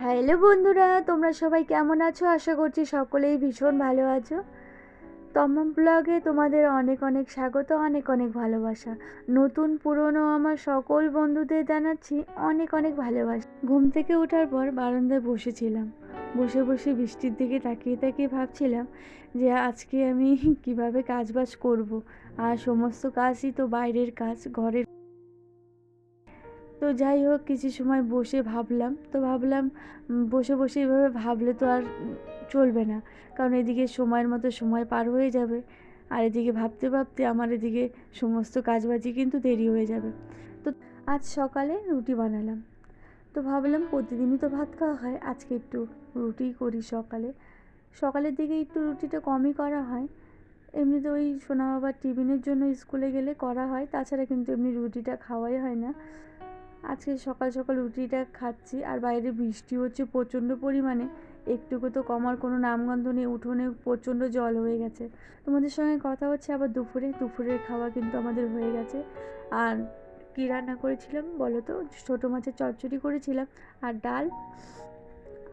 Hello বন্ধুরা, তোমরা সবাই কেমন আছো? আশা করছি সকলেই ভীষণ ভালো আছো। তমাম ব্লগে তোমাদের অনেক অনেক স্বাগত, অনেক অনেক ভালোবাসা। নতুন, পুরনো আমার সকল বন্ধুদের জানাচ্ছি অনেক অনেক ভালোবাসা। ঘুম থেকে ওঠার পর বারান্দায় বসেছিলাম। বসে বসে বৃষ্টির দিকে তাকিয়ে তাকিয়ে ভাবছিলাম যে আজকে আমি কীভাবে কাজবাজ করব। আর সমস্ত কাজই তো বাইরের কাজ, ঘরের তো যাই হোক, কিছু সময় বসে ভাবলাম। তো ভাবলাম বসে বসে এভাবে ভাবলে তো আর চলবে না। কারণ এদিকে সময়ের মতো সময় পার হয়ে যাবে। আর এদিকে ভাবতে ভাবতে আমার এদিকে সমস্ত কাজবাজি কিন্তু দেরি হয়ে যাবে। তো আজ সকালে রুটি বানালাম। তো ভাবলাম, প্রতিদিনই তো ভাত খাওয়া হয়, আজকে একটু রুটি করি সকালে। সকালের দিকে একটু রুটিটা কমই করা হয়। এমনিতে ওই সোনা বাবার টিফিনের জন্য স্কুলে গেলে করা হয়, তাছাড়া কিন্তু এমনি রুটিটা খাওয়াই হয় না। আজকে সকাল সকাল রুটিটা খাচ্ছি আর বাইরে বৃষ্টি হচ্ছে প্রচণ্ড পরিমাণে। একটুকু তো কমার কোনো নামগন্ধ নেই, উঠোনে প্রচণ্ড জল হয়ে গেছে। তোমাদের সঙ্গে কথা হচ্ছে আবার দুপুরে। দুপুরের খাওয়া কিন্তু আমাদের হয়ে গেছে। আর কী রান্না করেছিলাম বলো তো? ছোটো মাছের চচ্চড়ি করেছিলাম আর ডাল।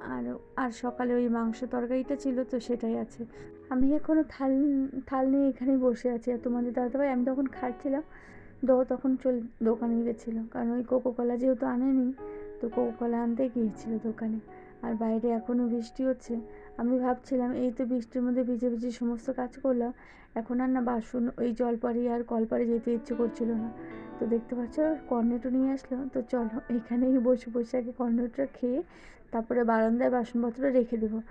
আর আর সকালে ওই মাংস তরকারিটা ছিল তো সেটাই আছে। আমি এখনও থাল থাল নিয়ে এখানেই বসে আছি। আর তোমাদের দাদাভাই, আমি তখন খাচ্ছিলাম। দো তখন চল, দোকানে গেছিল। কারণ ওই কোকো কলা যেহেতু আনেনি, তো কোকো কলা আনতে গিয়েছিল দোকানে। আর বাইরে এখনও বৃষ্টি হচ্ছে। আমি ভাবছিলাম, এই তো বৃষ্টির মধ্যে ভিজে ভিজে সমস্ত কাজ করলাম। এখন আর না বাসন, ওই জলপাড়ি আর কলপাড়ে যেতে ইচ্ছে করছিল না। তো দেখতে পাচ্ছ, কর্নেটো নিয়ে আসলো। তো চলো, এখানেই বসে বসে আগে কর্নেটোটা খেয়ে, তারপরে বারান্দায় বাসনপত্র রেখে দেবো।